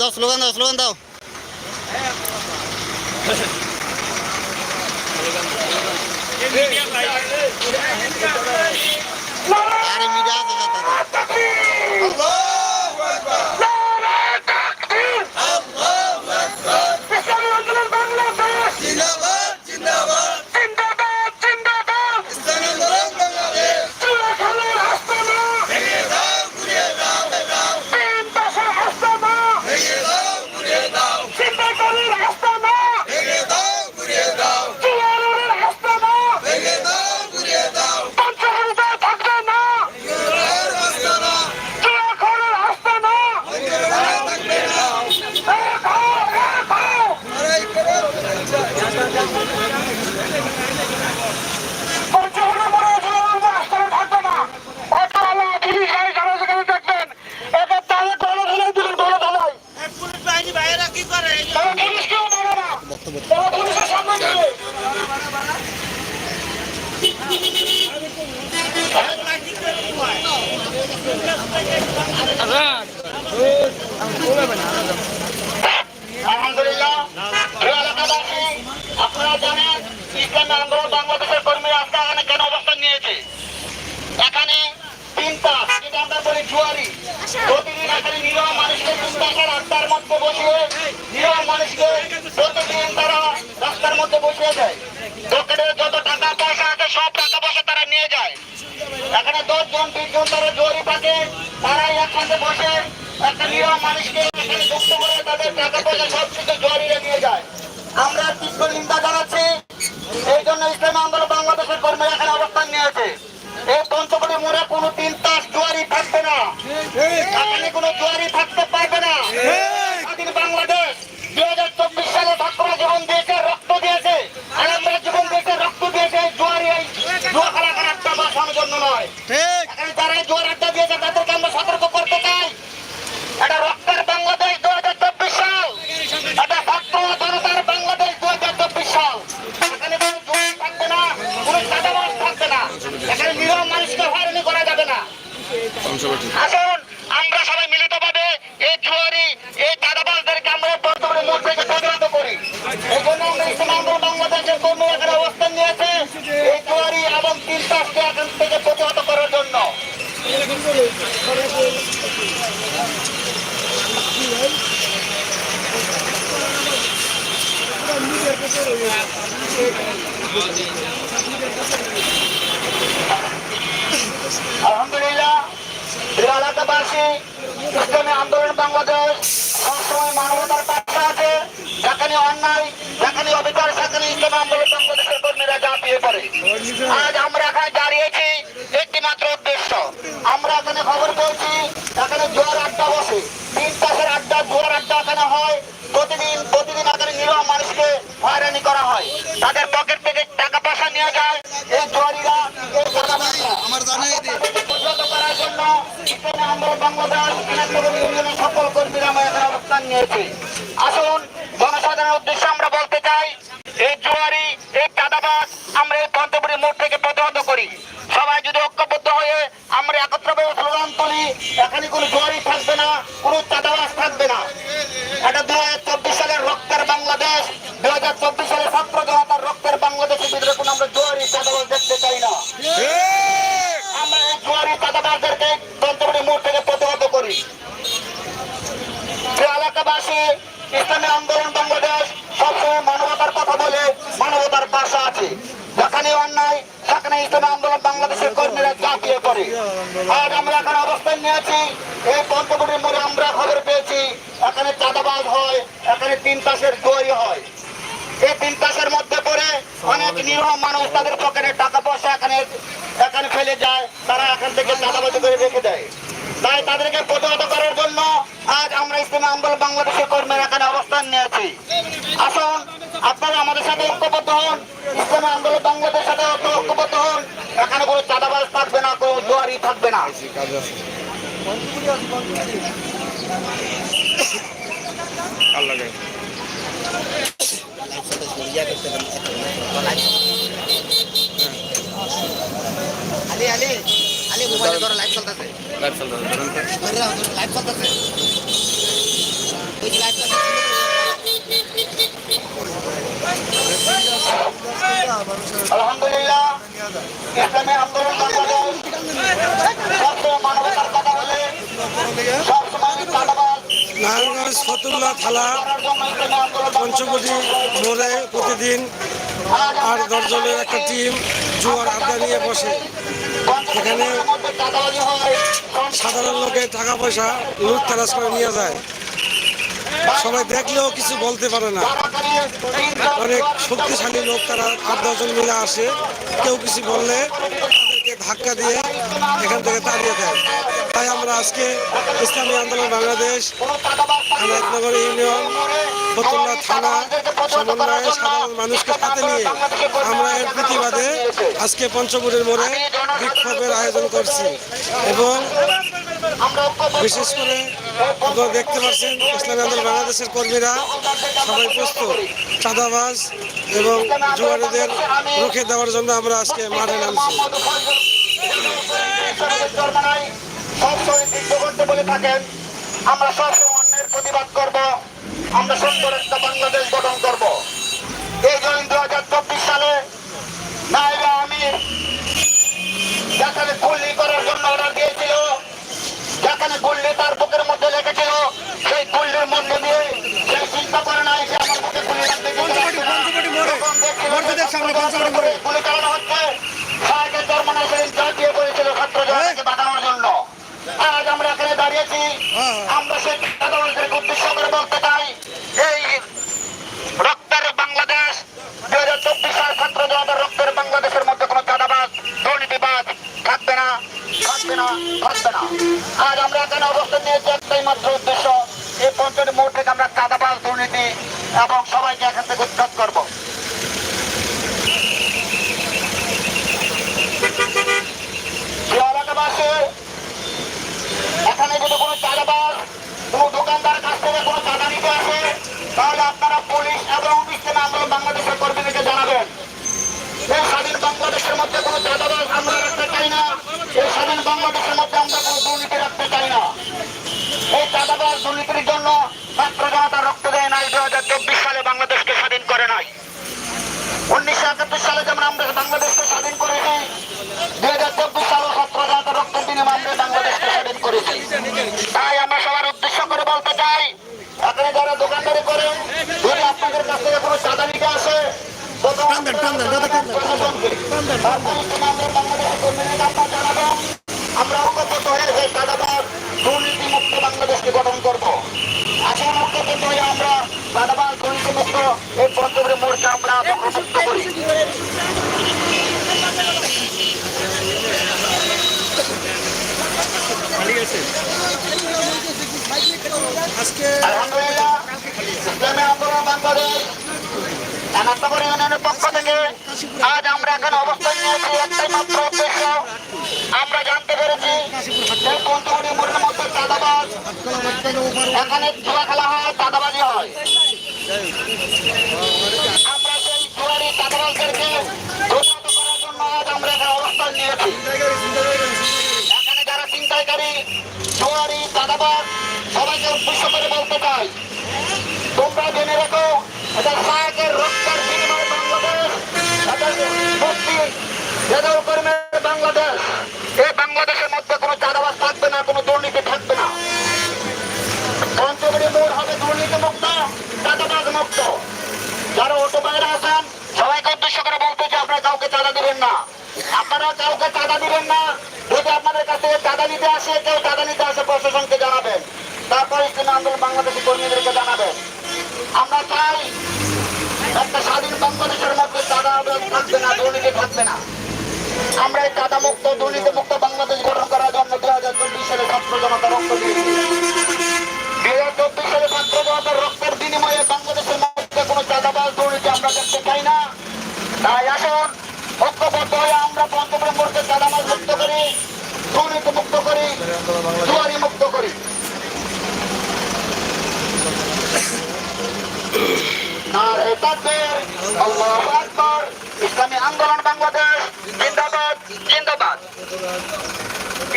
দাও স্লোগান দাও স্লোগান দাও। আলহামদুলিল্লাহ প্রিয় আপনারা জানেন বাংলাদেশের কর্মীরা আজকে এখানে কেন অবস্থান নিয়েছে? এখানে আমরা বলি জুয়ারি। প্রতিদিন এখানে নিরহ মানুষকে তিনটাকার রাস্তার মধ্যে বসিয়ে নিরহ মানুষকে প্রতিদিন তারা রাস্তার মধ্যে বসিয়ে দেয়। দোকানের যত টাকা পয়সা আছে, সব টাকা পয়সা তারা নিয়ে যায়। এখানে দশ জন বিশ জন তারা জোয়ারি থাকে তারাই একসাথে বসে একটা নিরহ মানুষকে এখানে যুক্ত করে তাদের টাকা পয়সা সব কিছু জোয়ারিরা নিয়ে যায় আমরা তীব্র নিন্দা জানাচ্ছি এই জন্য ইসলামী আন্দোলন বাংলাদেশের কর্মীরা এখানে অবস্থান নিয়েছে এই পঞ্চকোটি মোড়ে কোনো তিন তাস জোয়ারি থাকবে না এখানে কোনো জোয়ারি থাকতে পারবে না। স্বাধীন বাংলাদেশ দুই হাজার চব্বিশ সালে ছাত্ররা জীবন দিয়েছে রক্ত দিয়েছে। আর আমরা জীবন দিয়েছে রক্ত দিয়েছে জোয়ারি। জুয়া খেলা খেলার টাকা জন্য নয় এখানে যারা জোয়ার আড্ডা দিয়েছে তাদেরকে আমরা সতর্ক আন্দোলন বাংলাদেশ সবসময় মানবতার আছে, যেখানে অন্যায়, যেখানে অবিচার, সেখানে আন্দোলন বাংলাদেশের কর্মীরা ঝাঁপিয়ে পড়ে। আজ আমরা এখানে দাঁড়িয়েছি একটি মাত্র উদ্দেশ্য আমরা এখানে খবর পেয়েছি এখানে জোয়ার আড্ডা বসে। তিন তাসের আড্ডা জোয়ার আড্ডা এখানে হয়। প্রতিদিন প্রতিদিন এখানে নিরহ মানুষকে হয়রানি করা হয়। তাদের পকেট থেকে টাকা পয়সা নিয়ে যায় এই জোয়ারিরা এই আমার জানাই করার জন্য আন্দোলন বাংলাদেশ সকল কর্মীরা আমরা এখানে অবস্থান নিয়েছি। আসুন জনসাধারণের উদ্দেশ্যে আমরা বলতে চাই এই জুয়ারি এই আমরা এই পঞ্চপুরি মোড় থেকে আমরা একত্রভাবে স্লোগান তুলি এখানে কোনো জুয়ারি থাকবে না কোনো চাঁদাবাজ থাকবে না। এটা দু হাজার চব্বিশ সালের রক্তের বাংলাদেশ। দু হাজার চব্বিশ সালের ছাত্র জনতার রক্তের বাংলাদেশের ভিতরে কোনো আমরা জুয়ারি চাঁদাবাজ দেখতে চাই না। আমরা এই জুয়ারি তন্ত্রপুরি মোড় থেকে প্রতিহত করি। যে এলাকাবাসী ইসলামী আন্দোলন বাংলাদেশ সবসময় মানবতার কথা বলে মানবতার পাশে আছে। যেখানে অন্যায় সেখানে ইসলামী আন্দোলন বাংলাদেশের কর্মীরা আজ আমরা এখানে অবস্থান নিয়েছি, এই পঞ্চকুটির মোড়ে আমরা খবর পেয়েছি, এখানে চাঁদাবাজ হয়, এখানে তিন তাসের জয়ী হয়। এই তিন তাসের মধ্যে পড়ে অনেক নিরহ মানুষ তাদের পকেটে টাকা পয়সা এখানে এখানে ফেলে যায়, তারা এখান থেকে চাঁদাবাজি করে রেখে দেয়। তাই তাদেরকে প্রতিহত করার জন্য আজ আমরা ইসলামী আন্দোলন বাংলাদেশের কর্মীরা এখানে অবস্থান নিয়েছি। আসুন, আপনারা আমাদের সাথে ঐক্যবদ্ধ হন, ইসলামী আন্দোলন বাংলাদেশের সাথে ঐক্যবদ্ধ হন। এখানে কোনো চাঁদাবাজ থাকবে না কোনো জোয়ারি থাকবে না। আলহামদুলিল্লাহ। সবসময় চাঁদাবাজ নারায়ণগঞ্জ ফতুল্লা থালা আন্দোলন পঞ্চবটি মোড়ে প্রতিদিন আট দশজনের একটা টিম জুয়ার আড্ডা নিয়ে বসে। এখানে সাধারণ লোকের টাকা পয়সা লুট তারাজ করে নিয়ে যায়। সবাই দেখলেও কিছু বলতে পারে না। অনেক শক্তিশালী লোক তারা আট দশজন মিলে আসে। কেউ কিছু বললে তাদেরকে ধাক্কা দিয়ে এখান থেকে তাড়িয়ে দেয়। তাই আমরা আজকে ইসলামী আন্দোলন বাংলাদেশ আনাতনগর ইউনিয়ন, ফতুল্লা থানা সমন্বয়ে সাধারণ মানুষকে সাথে নিয়ে আমরা এর প্রতিবাদে আজকে পঞ্চপুরের মোড়ে বিক্ষোভের আয়োজন করছি। এবং বিশেষ করে দেখতে পাচ্ছেন, ইসলামী আন্দোলন বাংলাদেশের কর্মীরা সবাই প্রস্তুত। চাঁদাবাজ এবং জুয়ারিদের রুখে দেওয়ার জন্য আমরা আজকে মাঠে নামছি। আমরা সবসময় অন্যের প্রতিবাদ করব। আমরা সুন্দর একটা বাংলাদেশ গুলি চালানো হচ্ছে। সাহেবের জন্মনায় সেদিন জয় দিয়ে ছাত্র জনতাকে বাঁচানোর জন্য। আজ আমরা এখানে দাঁড়িয়েছি। আমরা সেই সাধারণদেরকে উদ্দেশ্য করে বলতে চাই এই রক্তের বাংলাদেশ দুই হাজার চব্বিশ সাল ছাত্র জনতার রক্তের বাংলাদেশের মধ্যে কোনো চাঁদাবাজ দুর্নীতিবাজ থাকবে না থাকবে না থাকবে না। আজ আমরা এখানে অবস্থান নিয়েছি একটাই মাত্র উদ্দেশ্য এই পঞ্চায়েত মোড় থেকে আমরা চাঁদাবাজ দুর্নীতি এবং সবাইকে এখান থেকে উচ্ছেদ করব যে এলাকাবাসী এখানে যদি কোনো চাঁদাবাজ কোনো দোকানদার কাছ থেকে কোনো চাঁদা নিতে আসে তাহলে আপনারা পুলিশ এবং ইসলাম আন্দোলন বাংলাদেশের কর্মীদেরকে জানাবেন এই স্বাধীন বাংলাদেশের মধ্যে কোনো চাঁদাবাজ আমরা রাখতে চাই না এই স্বাধীন বাংলাদেশের মধ্যে আমরা কোনো দুর্নীতি রাখতে চাই না। এই চাঁদাবাজ দুর্নীতির জন্য ছাত্র জনতা রক্ত দেয় নাই দু হাজার চব্বিশ সালে বাংলাদেশকে স্বাধীন করে নাই উনিশশো একাত্তর সালে যেমন আমরা বাংলাদেশকে স্বাধীন করেছি দুই হাজার চব্বিশ সালে ছাত্র জনতা রক্তের বিনিময়ে আমরা বাংলাদেশকে স্বাধীন করেছি তাই আমরা সবার উদ্দেশ্য করে বলতে চাই এখানে যারা দোকানদারি করেন যদি আপনাদের কাছ থেকে কোনো চাঁদা নিতে আসে আমরা ঐক্যবদ্ধ হয়ে সেই চাঁদাবাদ দুর্নীতি মুক্ত বাংলাদেশকে গঠন করব। আসল ঐক্যবদ্ধ হয়ে আমরা চাঁদাবাদ দুর্নীতি মুক্ত এই পঞ্চগড়ের মোর্চা আমরা মুক্ত করি। আজকে আলহামদুলিল্লাহ। ইসলামী আন্দোলন বাংলাদেশ এনাত্তর ইউনিয়নের পক্ষ আজ আমরা এখানে অবস্থান নিয়েছি একটাই মাত্র আমরা জানতে পেরেছি এই পঞ্চমণি মোড়ের মধ্যে চাঁদাবাজ এখানে জুয়া খেলা হয় চাঁদাবাজি হয় আমরা সেই জুয়ারি চাঁদাবাজদেরকে প্রতিহত করার জন্য আজ আমরা এখানে অবস্থান নিয়েছি এখানে যারা চিন্তাইকারী জুয়ারি চাঁদাবাজ সবাইকে উদ্দেশ্য করে বলতে চাই তোমরা জেনে রেখো এটা সাহেবের এটা মুক্তি জেনারেল কর্মের বাংলাদেশ। এই বাংলাদেশের মধ্যে কোনো চাঁদাবাজ থাকবে না, কোনো দুর্নীতি থাকবে না। পঞ্চগড়ি মোড় হবে দুর্নীতি মুক্ত, চাঁদাবাজ মুক্ত। যারা অটো বাইরে আছেন, সবাইকে উদ্দেশ্য করে বলতে চাই, আপনারা কাউকে চাঁদা দিবেন না। আপনারা কাউকে চাঁদা দিবেন না। যদি আপনাদের কাছ চাঁদা নিতে আসে, কেউ চাঁদা নিতে আসে, প্রশাসনকে জানাবেন। তারপর ইসলামী আন্দোলন বাংলাদেশি কর্মীদেরকে জানাবেন। আমরা চাই একটা স্বাধীন বাংলাদেশের আমরা চাঁদা মুক্ত দুর্নীতি মুক্ত বাংলাদেশ গঠন করার জন্য দুই হাজার চব্বিশ সালে ছাত্র জনতা রক্ত দিয়েছি দুই হাজার চব্বিশ সালে ছাত্র জনতার রক্তের বিনিময়ে বাংলাদেশের মধ্যে কোনো চাঁদাবাজ, দুর্নীতি আমরা দেখতে চাই না। তাই আসুন, ঐক্যবদ্ধ হয়ে আমরা পঞ্চগ্রাম মোড়কে চাঁদাবাজ মুক্ত করি, দুর্নীতি মুক্ত করি জুয়ারি মুক্ত করি। নারে তাকবীর। আল্লাহু আকবার। ইসলামী আন্দোলন বাংলাদেশ জিন্দাবাদ জিন্দাবাদ।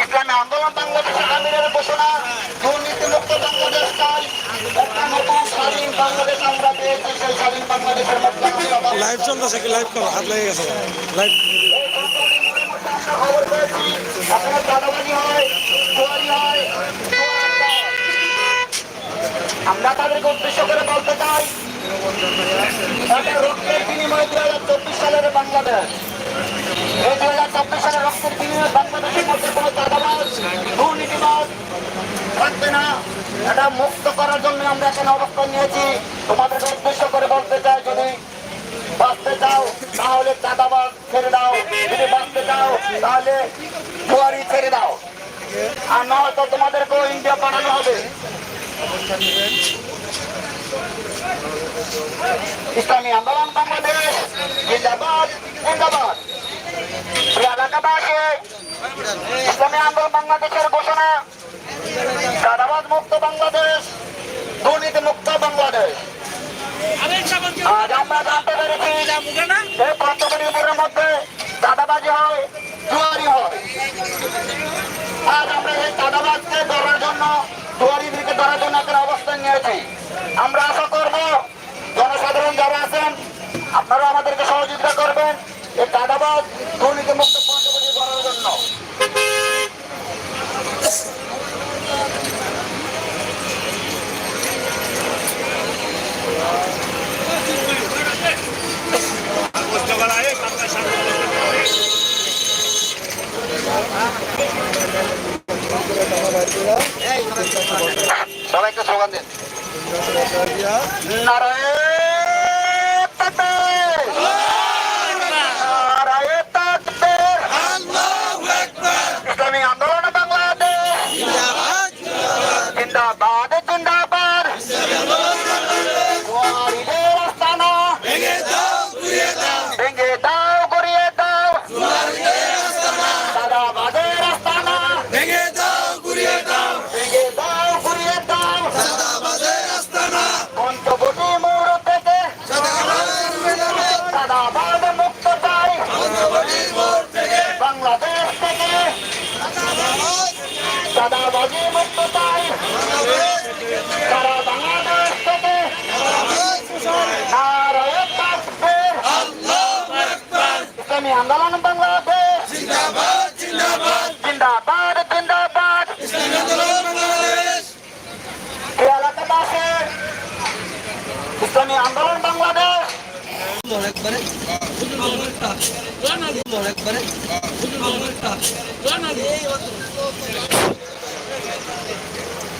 ইসলামী আন্দোলন বাংলাদেশের আমিরের ঘোষণা দুর্নীতি মুক্ত বাংলাদেশ চাই। একটা নতুন স্বাধীন বাংলাদেশ আমরা পেয়েছি সেই স্বাধীন বাংলাদেশের লাইভ চলতেছে কি? লাইভ করো হাত লেগে গেছে। লাইভ খবর পেয়েছি আপনার দাদাবাজি হয় হয়। আমরা তাদেরকে উদ্দেশ্য করে বলতে চাই রক্তের বিনিময়ে দু হাজার চব্বিশ সালের বাংলাদেশ। দু হাজার চব্বিশ সালের রক্তের বিনিময়ে বাংলাদেশের মধ্যে কোনো চাঁদাবাজ, দুর্নীতিবাজ থাকবে না। এটা মুক্ত করার জন্য আমরা এখানে অবস্থান নিয়েছি। তোমাদেরকে উদ্দেশ্য করে বলতে চাই, যদি বাঁচতে চাও, তাহলে চাঁদাবাজ ছেড়ে দাও। যদি বাঁচতে চাও, তাহলে জুয়ারি ছেড়ে দাও। আর না হয়তো তোমাদেরকেও ইন্ডিয়া পাঠানো হবে। ইসলামী আন্দোলন বাংলাদেশ, জিন্দাবাদ জিন্দাবাদ। ইসলামী আন্দোলন বাংলাদেশের ঘোষণা, চাঁদাবাজ মুক্ত বাংলাদেশ, দুর্নীতি মুক্ত বাংলাদেশ। আজ আমরা জানতে পেরেছি এই পঞ্চগড়িপুরের মধ্যে দাদাবাজি হয়, জুয়ারি হয়। আজ আমরা এই দাদাবাজকে ধরার জন্য জুয়ারিদেরকে তারা জন্য একটা অবস্থান নিয়েছি। আমরা আশা করব জনসাধারণ যারা আছেন আপনারা আমাদেরকে সহযোগিতা করবেন। এই দাদাবাজ দুর্নীতি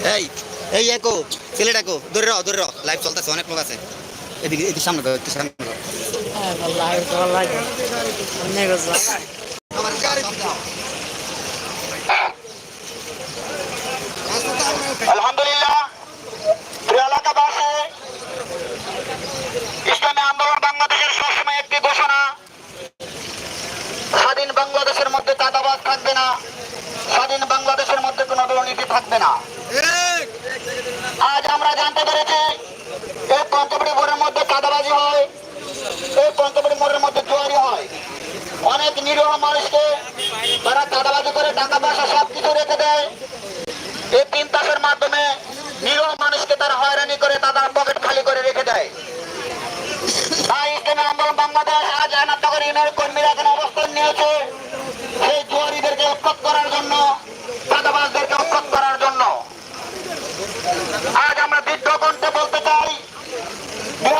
এই এই একো ছেলেটাকো ধরে রাও ধরে রাও। লাইভ চলতেছে, অনেক লোক আছে। এদিকে এদিকে সামনে একটু সামনে করো আলহামদুলিল্লাহ প্রিয় এলাকাবাসী ইসলামী আন্দোলন বাংলাদেশের সবসময় একটি ঘোষণা স্বাধীন বাংলাদেশের মধ্যে চাঁদাবাজ থাকবে না স্বাধীন মধ্যে থাকবে না। আজ আমরা জানতে পেরেছি, এই পঞ্চবড়ি মোড়ের মধ্যে কাদাবাজি হয়, এই পঞ্চবড়ি মোড়ের মধ্যে জুয়ারি হয়। অনেক নিরীহ মানুষকে তারা কাদাবাজি করে টাকা পয়সা সব কিছু রেখে দেয়। এই তিন তাসের মাধ্যমে নিরীহ মানুষকে তারা হয়রানি করে তাদের পকেট খালি করে রেখে দেয়। তাই ইসলামী আন্দোলন বাংলাদেশ আজ আনাতনগর ইউনিয়ন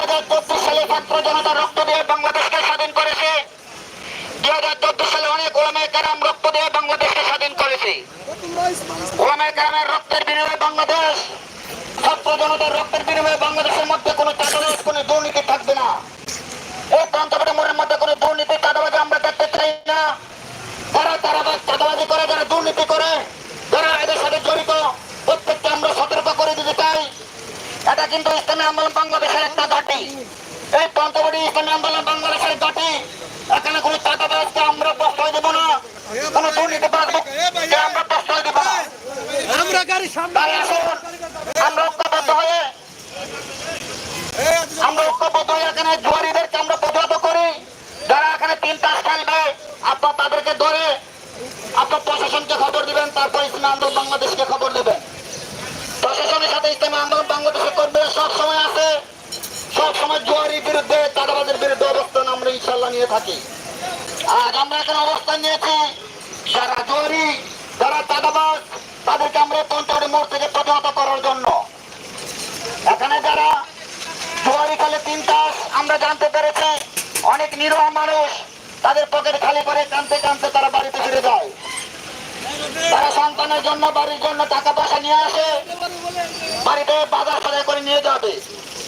হাজার সালে ছাত্র জনতা রক্ত দিয়ে বাংলাদেশকে স্বাধীন করেছে। দুই হাজার চোদ্দ সালে অনেক ওলামায় কারাম রক্ত দিয়ে বাংলাদেশকে স্বাধীন করেছে। ওলামায় কারামের রক্তের বিনিময়ে বাংলাদেশ ছাত্র জনতার রক্তের বিনিময়ে বাংলাদেশের মধ্যে কোনো চাঁদাবাজ কোনো দুর্নীতি থাকবে না এই পঞ্চবটি মোড়ের মধ্যে কোনো দুর্নীতি চাঁদাবাজি আমরা দেখতে চাই না যারা তারা চাঁদাবাজি করে যারা দুর্নীতি করে যারা এদের সাথে জড়িত প্রত্যেককে আমরা সতর্ক করে দিতে চাই এটা কিন্তু ইসলামী আন্দোলন বাংলাদেশের একটা ঘাটি। এই পঞ্চবটি ইসলামী আন্দোলন বাংলাদেশের ঘাটি। এখানে কোনো চাঁদাবাজকে আমরা প্রশ্রয় দেবো না। কোনো দুর্নীতিবাজকে আমরা প্রশ্রয় দেবো না। আমরা গাড়ি সামনে আমরা ঐক্যবদ্ধ হয়ে আমরা ঐক্যবদ্ধ হয়ে এখানে জুয়ারিদেরকে আমরা প্রতিহত করি। যারা এখানে তিন তাস খেলবে আপনার তাদেরকে ধরে আপনার প্রশাসনকে খবর দিবেন তারপর ইসলামী আন্দোলন বাংলাদেশকে খবর দিবেন। প্রশাসনের সাথে ইসলামী আন্দোলন সব সময় আছে। সব সময় জোয়ারির বিরুদ্ধে, চাঁদাবাজের বিরুদ্ধে অবস্থান আমরা ইনশাল্লাহ নিয়ে থাকি। আজ আমরা এখানে অবস্থান নিয়েছি। যারা জোয়ারি, যারা চাঁদাবাজ, তাদেরকে আমরা পঞ্চবড়ি মোড় থেকে প্রতিহত করার জন্য। এখানে যারা জোয়ারি খালে তিন তাস, আমরা জানতে পেরেছি, অনেক নিরহ মানুষ তাদের পকেট খালি করে কানতে কানতে তারা বাড়িতে ফিরে যায়। তারা সন্তানের জন্য, বাড়ির জন্য টাকা পয়সা নিয়ে আসে। বাড়িতে বাজার সাজার করে নিয়ে যাবে।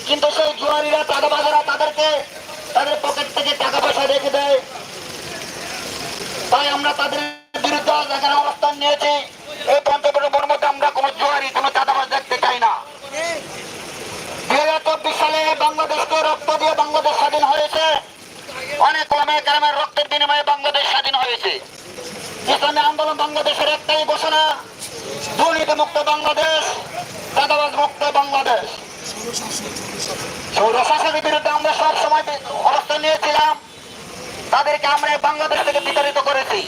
কিন্তু সেই জুয়ারিরা টাকা বাজারা তাদেরকে, তাদের পকেট থেকে টাকা পয়সা রেখে দেয়। তাই আমরা তাদের বিরুদ্ধে এখানে অবস্থান নিয়েছি। এই পঞ্চপুরের মধ্যে আমরা কোনো জুয়ারি, কোনো দেখতে চাই না। হাজার চব্বিশ সালে বাংলাদেশকে রক্ত দিয়ে বাংলাদেশ স্বাধীন হয়েছে। অনেক কমে গ্রামের রক্তের বিনিময়ে বাংলাদেশ স্বাধীন হয়েছে। ইসলামী আন্দোলন বাংলাদেশের একটাই ঘোষণা দুর্নীতি মুক্ত বাংলাদেশ চাঁদাবাজ মুক্ত বাংলাদেশ। সৌরশাসনের বিরুদ্ধে আমরা সব সময় অবস্থান নিয়েছিলাম, তাদেরকে আমরা বাংলাদেশ থেকে বিতাড়িত করেছি।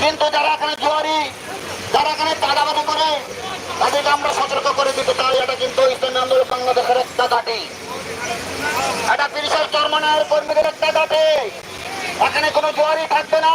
কিন্তু যারা এখানে জুয়ারি, যারা এখানে চাঁদাবাজি করে, তাদেরকে আমরা সতর্ক করে দিতে চাই। এটা কিন্তু ইসলামী আন্দোলন বাংলাদেশের একটা ঘাটি। এটা তিরিশের চরমানের কর্মীদের একটা ঘাটি। এখানে কোনো জুয়ারি থাকবে না।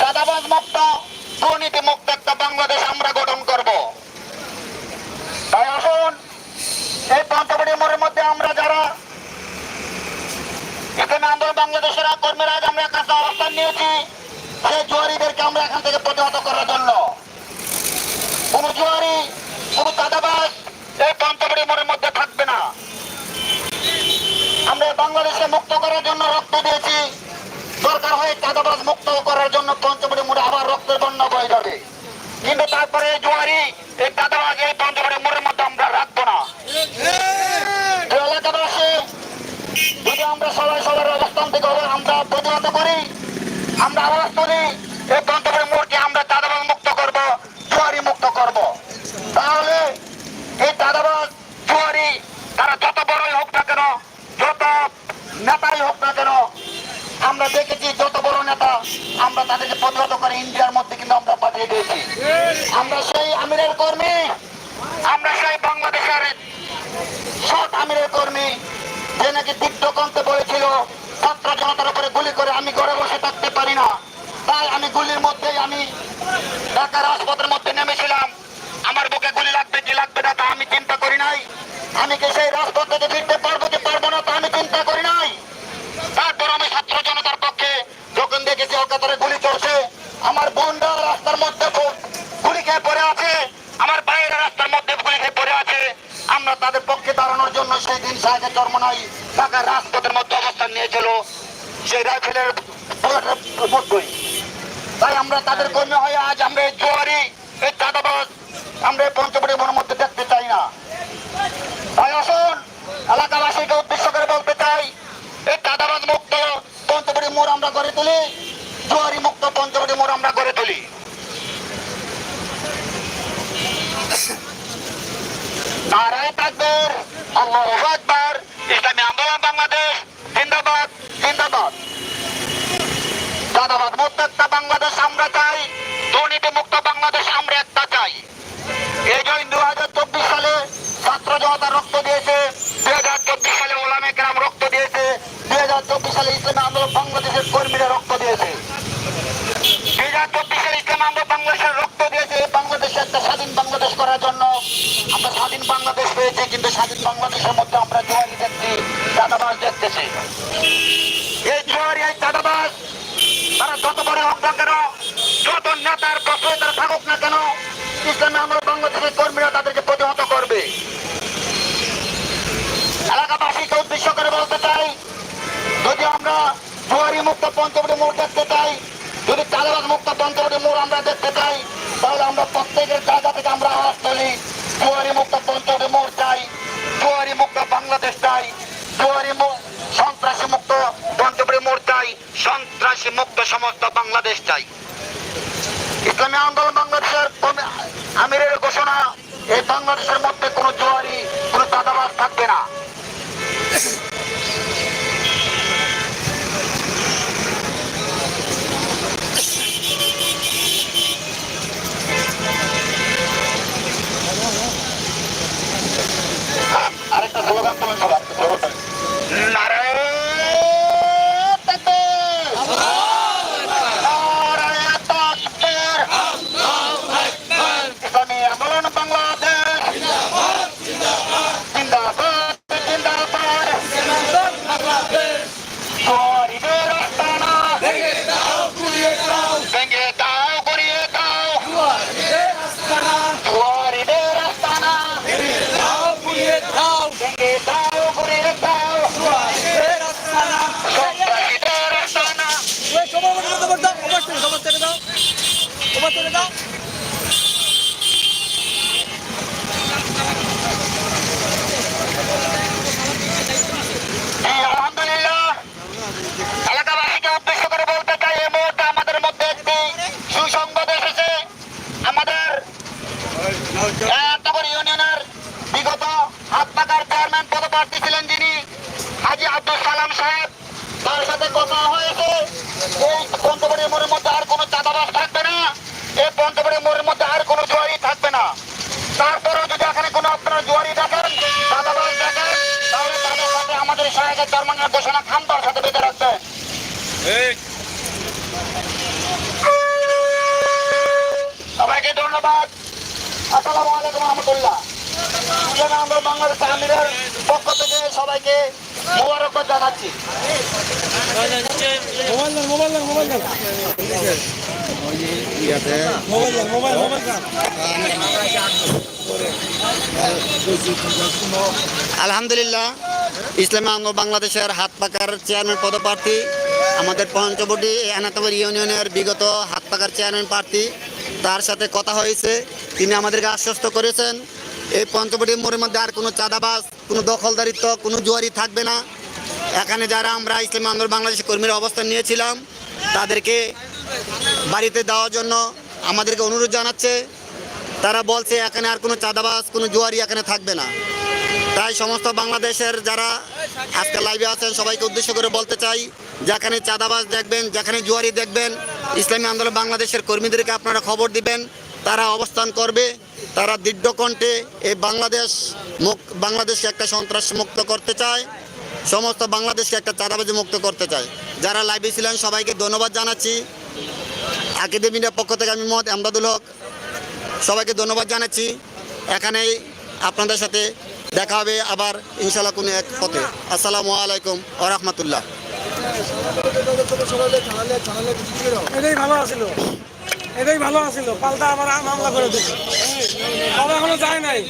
চাঁদাবাজ মুক্ত, দুর্নীতি মুক্ত একটা বাংলাদেশ আমরা গঠন করব। তাই আসুন, এই পঞ্চবড়ি মোড়ের মধ্যে আমরা যারা এখানে আন্দোলন বাংলাদেশের কর্মীরা আমরা কাছে অবস্থান নিয়েছি, সেই জুয়ারিদেরকে আমরা এখান থেকে প্রতিহত করার জন্য। কোন জুয়ারি, কোন চাঁদাবাজ এই পঞ্চবড়ি মোড়ের মধ্যে থাকবে না। আমরা বাংলাদেশে মুক্ত করার জন্য রক্ত দিয়েছি। দরকার হয় চাঁদাবাজ মুক্ত করার জন্য পঞ্চমুড়ি মুড়ে আবার রক্তের বন্যা বয়ে যাবে। কিন্তু তারপরে জোয়ারি, এই চাঁদাবাজ, এই পঞ্চমুড়ি মোড়ের মধ্যে আমরা রাখব না। এলাকাবাসী, যদি আমরা সবাই সবার অবস্থান থেকে আমরা প্রতিহত করি, আমরা আওয়াজ তুলি এই পঞ্চবড়ি মোড়কে আমরা চাঁদাবাজ মুক্ত করব জুয়ারি মুক্ত করব তাহলে এই চাঁদাবাজ জুয়ারি তারা যত বড়ই হোক না কেন যত নেতাই হোক না কেন আমরা দেখেছি যত বড় নেতা আমরা তাদেরকে প্রতিহত করে ইন্ডিয়ার মধ্যে কিন্তু আমরা পাঠিয়ে দিয়েছি। আমরা সেই আমিরের কর্মী। আমরা সেই বাংলাদেশের সৎ আমিরের কর্মী। যে নাকি দিগ্ধকন্তে বলেছিল, ছাত্র জনতার উপরে গুলি করে আমি ঘরে বসে থাকতে পারি না। তাই আমি গুলির মধ্যেই আমি ঢাকা রাজপথের মধ্যে নেমেছিলাম। আমার বুকে গুলি লাগবে কি লাগবে না তা আমি চিন্তা করি নাই। আমি কি সেই রাজপথ থেকে ফিরতে পারব না তা আমি চিন্তা করি নাই তারপর আমি ছাত্র জনতার পক্ষে যখন দেখেছি অকাতরে গুলি চলছে আমার বোনরা রাস্তার মধ্যে প- গুলি খেয়ে পড়ে আছে আমার ভাইয়েরা রাস্তার মধ্যে গুলি খেয়ে পড়ে আছে আমরা তাদের পক্ষে দাঁড়ানোর জন্য সেই দিন সাহেবের চরমনাই ঢাকার রাজপথের মধ্যে অবস্থান নিয়েছিল সেই রাইফেলের বুলেটের মধ্যেই তাই আমরা তাদের কর্মী হয়ে আজ আমরা এই জোয়ারি এই চাঁদাবাজ আমরা এই পঞ্চবড়ি মনের মধ্যে দেখতে চাই না তাই আসুন এলাকাবাসীকে উদ্দেশ্য করে বলতে চাই এই চাঁদাবাজ মুক্ত পঞ্চবড়ি মোড় আমরা গড়ে তুলি জোয়ারি মুক্ত পঞ্চবড়ি মোড় আমরা গড়ে তুলি নারায় থাকবেন আল্লাহ আকবার ইসলামী আন্দোলন বাংলাদেশ জিন্দাবাদ জিন্দাবাদ চাঁদাবাদ মুক্ত একটা বাংলাদেশ আমরা চাই দুর্নীতি মুক্ত বাংলাদেশ আমরা একটা চাই। এই জন্য দু হাজার চব্বিশ সালে ছাত্র জনতা রক্ত দিয়েছে দুই হাজার চব্বিশ সালে ওলামে গ্রাম রক্ত দিয়েছে দুই হাজার চব্বিশ সালে ইসলামী আন্দোলন বাংলাদেশের কর্মীরা রক্ত দিয়েছে। দুই হাজার চব্বিশ সালে ইসলামী আন্দোলন বাংলাদেশের রক্ত দিয়েছে বাংলাদেশে একটা স্বাধীন বাংলাদেশ করার জন্য আমরা স্বাধীন বাংলাদেশ পেয়েছি, কিন্তু স্বাধীন বাংলাদেশের মধ্যে আমরা জোয়ারি দেখছি, চাঁদাবাজ দেখতেছি। এই জোয়ারি, এই চাঁদাবাজ, তারা যত বড় হোক না যত নেতার তারা থাকুক না কেন, ইসলামী আন্দোলন বাংলাদেশের কর্মীরা তাদেরকে প্রতিহত করবে। এলাকাবাসীকে উদ্দেশ্য করে বলতে চাই, যদি আমরা জুয়ারি মুক্ত পঞ্চবটি মোড় দেখতে চাই, যদি চাঁদা চাঁদাবাজ মুক্ত পঞ্চবটি মোড় আমরা দেখতে চাই, তাহলে আমরা প্রত্যেকের জায়গা থেকে আমরা আওয়াজ তুলি, জুয়ারি মুক্ত পঞ্চবটি মোড় চাই, জুয়ারি মুক্ত বাংলাদেশ চাই, জুয়ারি সন্ত্রাসী মুক্ত পঞ্চবটি মোড় চাই, সন্ত্রাসী মুক্ত সমস্ত বাংলাদেশ চাই। ইসলামী আন্দোলন বাংলাদেশের আমিরের ঘোষণা, এই বাংলাদেশের মধ্যে কোনো জোয়ারি, কোনো চাঁদাবাজ থাকবে না। আরেকটা স্লোগান তোলেন সবাই। দেন আলহামদুলিল্লাহ, ইসলামী আন্দোলন বাংলাদেশের হাত পাকার চেয়ারম্যান পদপ্রার্থী, আমাদের পঞ্চবটি এনাতবর ইউনিয়নের বিগত হাত পাকার চেয়ারম্যান প্রার্থী, তার সাথে কথা হয়েছে। তিনি আমাদেরকে আশ্বস্ত করেছেন, এই পঞ্চবটি মোড়ের মধ্যে আর কোনো চাঁদাবাস কোনো দখলদারিত্ব, কোনো জুয়ারি থাকবে না। এখানে যারা আমরা ইসলামী আন্দোলন বাংলাদেশের কর্মীর অবস্থান নিয়েছিলাম, তাদেরকে বাড়িতে দেওয়ার জন্য আমাদেরকে অনুরোধ জানাচ্ছে। তারা বলছে, এখানে আর কোনো চাঁদাবাস কোনো জুয়ারি এখানে থাকবে না। তাই সমস্ত বাংলাদেশের যারা আজকে লাইভে আছেন, সবাইকে উদ্দেশ্য করে বলতে চাই, যেখানে চাঁদাবাস দেখবেন, যেখানে জুয়ারি দেখবেন, ইসলামী আন্দোলন বাংলাদেশের কর্মীদেরকে আপনারা খবর দিবেন, তারা অবস্থান করবে, তারা দৃঢ় কণ্ঠে এই বাংলাদেশ বাংলাদেশকে একটা সন্ত্রাস মুক্ত করতে চায়। সমস্ত বাংলাদেশকে একটা চাঁদাবাজি মুক্ত করতে চাই। যারা লাইভে ছিলেন, সবাইকে ধন্যবাদ জানাচ্ছি। মিডিয়ার পক্ষ থেকে আমি মোহাম্মদ আমদাদুল হক। সবাইকে ধন্যবাদ জানাচ্ছি। এখানেই আপনাদের সাথে দেখা হবে আবার ইনশাল্লাহ কোনো এক পথে। আসসালামু আলাইকুম ও রহমতুল্লাহ। এটাই এটাই ভালো পাল্টা আবার মামলা করে দিচ্ছে যায় নাই।